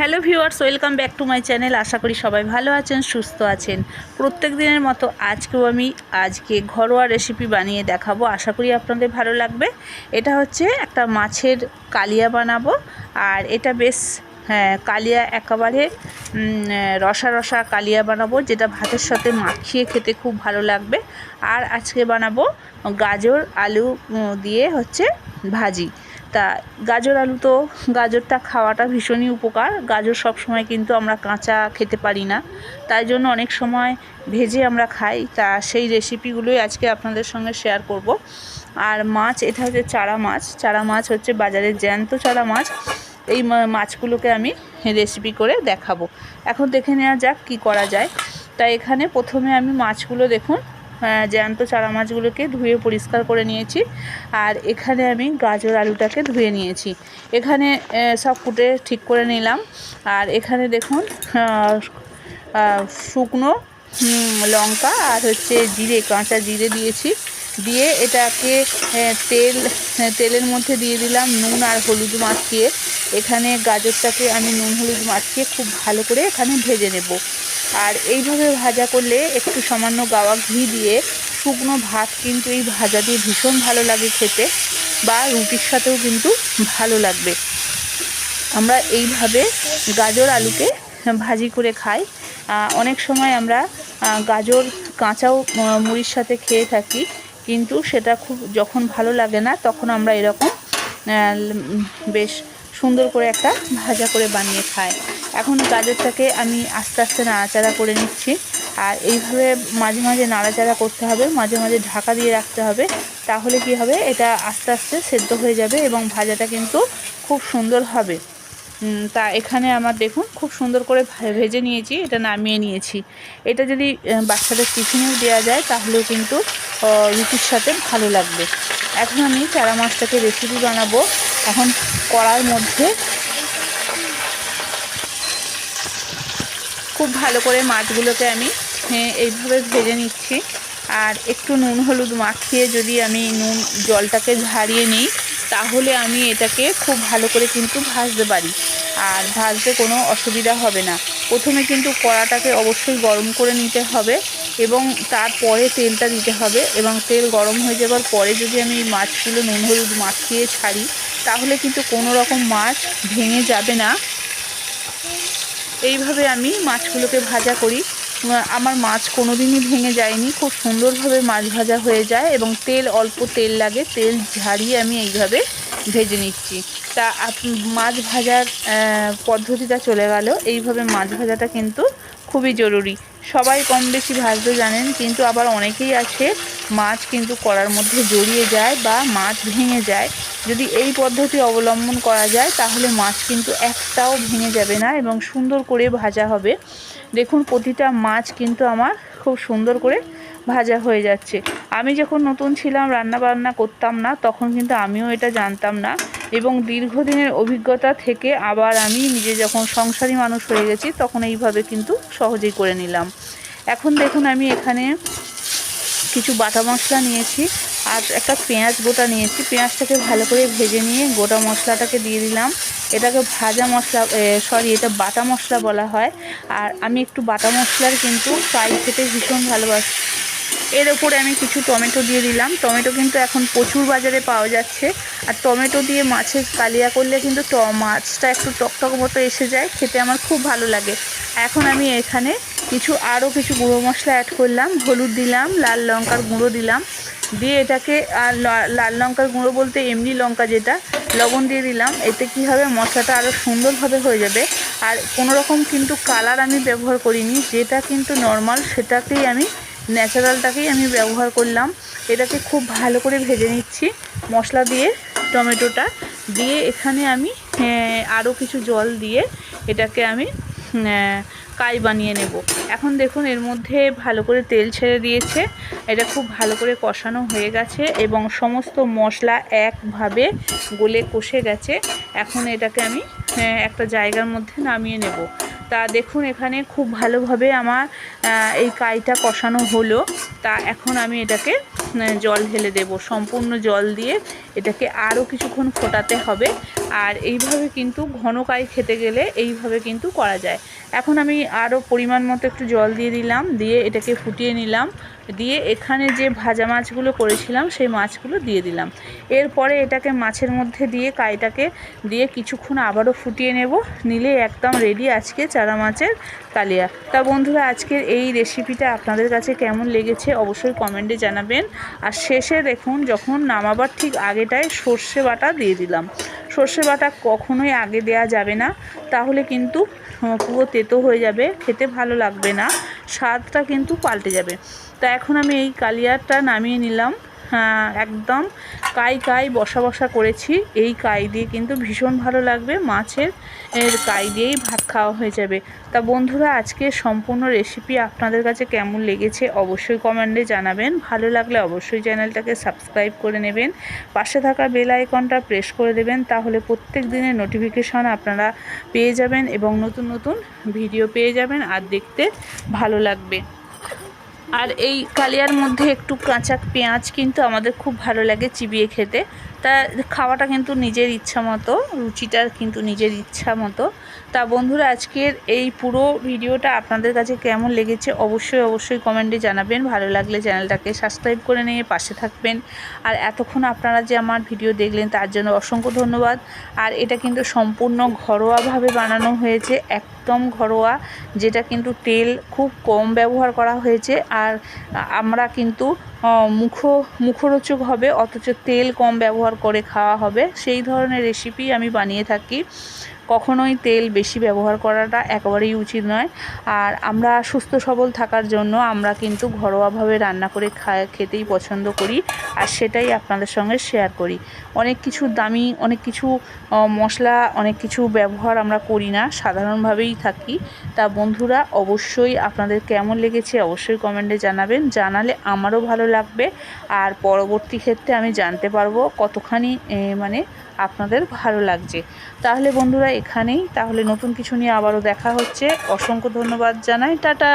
Hello viewers, welcome back to my channel. আশা করি সবাই ভালো আছেন, সুস্থ আছেন। প্রত্যেক দিনের মতো আজকেও আমি আজকে ঘরোয়া রেসিপি বানিয়ে দেখাবো। আশা করি আপনাদের ভালো লাগবে। এটা হচ্ছে একটা মাছের কালিয়া বানাবো। আর এটা বেশ হ্যাঁ কালিয়া একেবারে রসা রসা কালিয়া বানাবো, যেটা ভাতের সাথে মাখিয়ে খেতে খুব ভালো লাগবে। আর আজকে বানাবো গাজর, আলু দিয়ে হচ্ছে ভাজি। তা গাজর আলু তো গাজরটা খাওয়াটা ভীষণই উপকার। গাজর সব সময় কিন্তু আমরা কাঁচা খেতে পারি না। তাই জন্য অনেক সময় ভেজে আমরা খাই। তা সেই রেসিপিগুলোই আজকে আপনাদের সঙ্গে শেয়ার করব। আর মাছ, এটা হচ্ছে চারা মাছ। চারা মাছ হচ্ছে বাজারে জ্যান্ত চারা মাছ। এই মাছগুলোকে আমি রেসিপি করে দেখাবো। এখন দেখে নেওয়া যাক কি করা যায়। তাই এখানে প্রথমে আমি মাছগুলো দেখুন। জ্যান্ত চারা মাছগুলোকে ধুয়ে পরিষ্কার করে নিয়েছি। আর এখানে আমি গাজর আলুটাকে ধুয়ে নিয়েছি। এখানে সব কুটে ঠিক করে নিলাম। আর এখানে দেখুন শুকনো লঙ্কা আর হচ্ছে জিরে, কাঁচা জিরে দিয়েছি। দিয়ে এটাকে তেল তেলের মধ্যে দিয়ে দিলাম নুন আর হলুদ মাখিয়ে। এখানে গাজরটাকে আমি নুন হলুদ মাখিয়ে খুব ভালো করে এখানে ভেজে নেব। আর এইভাবে ভাজা করলে একটু সামান্য গাওয়া ঘি দিয়ে শুকনো ভাত কিন্তু এই ভাজা দিয়ে ভীষণ ভালো লাগে খেতে বা রুটির সাথেও কিন্তু ভালো লাগবে। আমরা এইভাবে গাজর আলুকে ভাজি করে খাই। অনেক সময় আমরা গাজর কাঁচাও মুড়ির সাথে খেয়ে থাকি কিন্তু সেটা খুব যখন ভালো লাগে না তখন আমরা এরকম বেশ সুন্দর করে একটা ভাজা করে বানিয়ে খায়। এখন গাজরটাকে আমি আস্তে আস্তে নাড়াচাড়া করে নিচ্ছি। আর এইভাবে মাঝে মাঝে নাড়াচাড়া করতে হবে, মাঝে মাঝে ঢাকা দিয়ে রাখতে হবে, তাহলে কি হবে? এটা আস্তে আস্তে সেদ্ধ হয়ে যাবে এবং ভাজাটা কিন্তু খুব সুন্দর হবে। তা এখানে আমার দেখুন, খুব সুন্দর করে ভেজে নিয়েছি, এটা নামিয়ে নিয়েছি। এটা যদি বাচ্চাদের টিফিনেও দেওয়া যায়, তাহলেও কিন্তু রুটির সাথে ভালো লাগবে। এখন আমি চারা মাছটাকে রেসিপি বানাবো। এখন কড়ার মধ্যে খুব ভালো করে মাছগুলোকে আমি হ্যাঁ, এইভাবে ভেজে নিচ্ছি। আর একটু নুন হলুদ মাখিয়ে যদি আমি নুন জলটাকে ঝারিয়ে নিই তাহলে আমি এটাকে খুব ভালো করে কিন্তু ভাজতে পারি। আর ভাজতে কোনো অসুবিধা হবে না। প্রথমে কিন্তু কড়াটাকে অবশ্যই গরম করে নিতে হবে এবং তারপরে তেলটা দিতে হবে এবং তেল গরম হয়ে যাবার পরে যদি আমি মাছগুলো নুন হলুদ মাখিয়ে ছাড়ি তাহলে কিন্তু কোনো রকম মাছ ভেঙে যাবে না। এইভাবে আমি মাছগুলোকে ভাজা করি। আমার মাছ কোনোদিনই ভেঙে যায়নি। খুব সুন্দরভাবে মাছ ভাজা হয়ে যায় এবং তেল, অল্প তেল লাগে। তেল ঝাড়িয়ে আমি এইভাবে ভেজে নিচ্ছি। তা মাছ ভাজার পদ্ধতিটা চলে গেল। এইভাবে মাছ ভাজাটা কিন্তু খুবই জরুরি। সবাই কম বেশি ভাজতে জানেন, কিন্তু আবার অনেকেই আছে মাছ কিন্তু কড়ার মধ্যে জড়িয়ে যায় বা মাছ ভেঙে যায়। যদি এই পদ্ধতি অবলম্বন করা যায়, তাহলে মাছ কিন্তু একটাও ভেঙে যাবে না এবং সুন্দর করে ভাজা হবে। দেখুন, প্রতিটা মাছ কিন্তু আমার খুব সুন্দর করে ভাজা হয়ে যাচ্ছে। আমি যখন নতুন ছিলাম রান্না বান্না করতাম না, তখন কিন্তু আমিও এটা জানতাম না এবং দীর্ঘদিনের অভিজ্ঞতা থেকে আবার আমি নিজে যখন সংসারী মানুষ হয়ে গেছি, তখন এইভাবে কিন্তু সহজেই করে নিলাম। এখন দেখুন, আমি এখানে কিছু বাটা মশলা নিয়েছি আর একটা পেঁয়াজ গোটা নিয়েছি। পেঁয়াজটাকে ভালো করে ভেজে নিয়ে গোটা মশলাটাকে দিয়ে দিলাম। এটাকে ভাজা মশলা সরি এটা বাটা মশলা বলা হয়। আর আমি একটু বাটা মশলার কিন্তু ফ্রাই খেতে ভীষণ ভালোবাসি। এর ওপরে আমি কিছু টমেটো দিয়ে দিলাম। টমেটো কিন্তু এখন প্রচুর বাজারে পাওয়া যাচ্ছে। আর টমেটো দিয়ে মাছের কালিয়া করলে কিন্তু ট মাছটা একটু টকটক মতো এসে যায়, খেতে আমার খুব ভালো লাগে। এখন আমি এখানে কিছু আরও কিছু গুঁড়ো মশলা অ্যাড করলাম, হলুদ দিলাম, লাল লঙ্কার গুঁড়ো দিলাম। দিয়ে এটাকে, আর লাল লঙ্কার গুঁড়ো বলতে এমনি লঙ্কা যেটা, লবণ দিয়ে দিলাম। এতে কি হবে, মশলাটা আরও সুন্দরভাবে হয়ে যাবে। আর কোনো রকম কিন্তু কালার আমি ব্যবহার করিনি, যেটা কিন্তু নর্মাল সেটাকেই আমি ন্যাচারালটাকেই আমি ব্যবহার করলাম। এটাকে খুব ভালো করে ভেজে নিচ্ছি, মশলা দিয়ে। টমেটোটা দিয়ে এখানে আমি আরও কিছু জল দিয়ে এটাকে আমি কাই বানিয়ে নেব। এখন দেখুন এর মধ্যে ভালো করে তেল ছেড়ে দিয়েছে। এটা খুব ভালো করে কষানো হয়ে গেছে এবং সমস্ত মশলা একভাবে গলে কষে গেছে। এখন এটাকে আমি একটা জায়গার মধ্যে নামিয়ে নেব। তা দেখুন, এখানে খুব ভালোভাবে আমার এই কাইটা কষানো হলো। তা এখন আমি এটাকে জল ঢেলে দেব। সম্পূর্ণ জল দিয়ে এটাকে আরও কিছুক্ষণ ফোটাতে হবে। আর এইভাবে কিন্তু ঘন কাই খেতে গেলে এইভাবে কিন্তু করা যায়। এখন আমি আরও পরিমাণ মতো একটু জল দিয়ে দিলাম, দিয়ে এটাকে ফুটিয়ে নিলাম, দিয়ে এখানে যে ভাজা মাছগুলো করেছিলাম সেই মাছগুলো দিয়ে দিলাম। এরপরে এটাকে মাছের মধ্যে দিয়ে কাইটাকে দিয়ে কিছুক্ষণ আবারও ফুটিয়ে নেব, নিলে একদম রেডি আজকে চারা মাছের কালিয়া তা বন্ধুরা, আজকের এই রেসিপিটা আপনাদের কাছে কেমন লেগেছে অবশ্যই কমেন্টে জানাবেন। আর শেষে দেখুন, যখন নামাবার ঠিক আগেটায় সর্ষে বাটা দিয়ে দিলাম। সর্ষে বাটা কখনোই আগে দেয়া যাবে না। তাহলে কিন্তু পুরো তেতো হয়ে যাবে, খেতে ভালো লাগবে না, স্বাদটা কিন্তু পাল্টে যাবে। তা এখন আমি এই কালিয়ারটা নামিয়ে নিলাম। হ্যাঁ, একদম। কাই কাই বসা বসা করেছি। এই কাই দিয়ে কিন্তু ভীষণ ভালো লাগবে। মাছের এর কাই দিয়েই ভাত খাওয়া হয়ে যাবে। তা বন্ধুরা আজকে সম্পূর্ণ রেসিপি আপনাদের কাছে কেমন লেগেছে অবশ্যই কমেন্টে জানাবেন। ভালো লাগলে অবশ্যই চ্যানেলটাকে সাবস্ক্রাইব করে নেবেন। পাশে থাকা বেল আইকনটা প্রেস করে দেবেন। তাহলে প্রত্যেক দিনের নোটিফিকেশন আপনারা পেয়ে যাবেন এবং নতুন নতুন ভিডিও পেয়ে যাবেন। আর দেখতে ভালো লাগবে। আর এই কালিয়ার মধ্যে একটু কাঁচা পেঁয়াজ কিন্তু আমাদের খুব ভালো লাগে চিবিয়ে খেতে। তা খাওয়াটা কিন্তু নিজের ইচ্ছা মতো, রুচিটা কিন্তু নিজের ইচ্ছা মতো। তা বন্ধুরা, আজকের এই পুরো ভিডিওটা আপনাদের কাছে কেমন লেগেছে অবশ্যই অবশ্যই কমেন্টে জানাবেন। ভালো লাগলে চ্যানেলটাকে সাবস্ক্রাইব করে নিয়ে পাশে থাকবেন। আর এতক্ষণ আপনারা যে আমার ভিডিও দেখলেন, তার জন্য অসংখ্য ধন্যবাদ। আর এটা কিন্তু সম্পূর্ণ ঘরোয়াভাবে বানানো হয়েছে একদম ঘরোয়া, যেটা কিন্তু তেল খুব কম ব্যবহার করা হয়েছে। আর আমরা কিন্তু মুখ, মুখরোচক হবে, অথচ তেল কম ব্যবহার করে খাওয়া হবে। সেই ধরনের রেসিপি আমি বানিয়ে থাকি। কখনোই তেল বেশি ব্যবহার করাটা একেবারেই উচিত নয়। আর আমরা সুস্থ সবল থাকার জন্য আমরা কিন্তু ঘরোয়াভাবে রান্না করে খেতেই পছন্দ করি। আর সেটাই আপনাদের সঙ্গে শেয়ার করি। অনেক কিছু দামি, অনেক কিছু মশলা, অনেক কিছু ব্যবহার আমরা করি না, সাধারণভাবেই থাকি। তা বন্ধুরা, অবশ্যই আপনাদের কেমন লেগেছে অবশ্যই কমেন্টে জানাবেন। জানালে আমারও ভালো লাগবে। আর পরবর্তী ক্ষেত্রে আমি জানতে পারব কতখানি মানে আপনাদের ভালো লাগছে। তাহলে বন্ধুরা এখানেই, তাহলে নতুন কিছু নিয়ে আবারও দেখা হচ্ছে। অসংখ্য ধন্যবাদ জানাই। টাটা!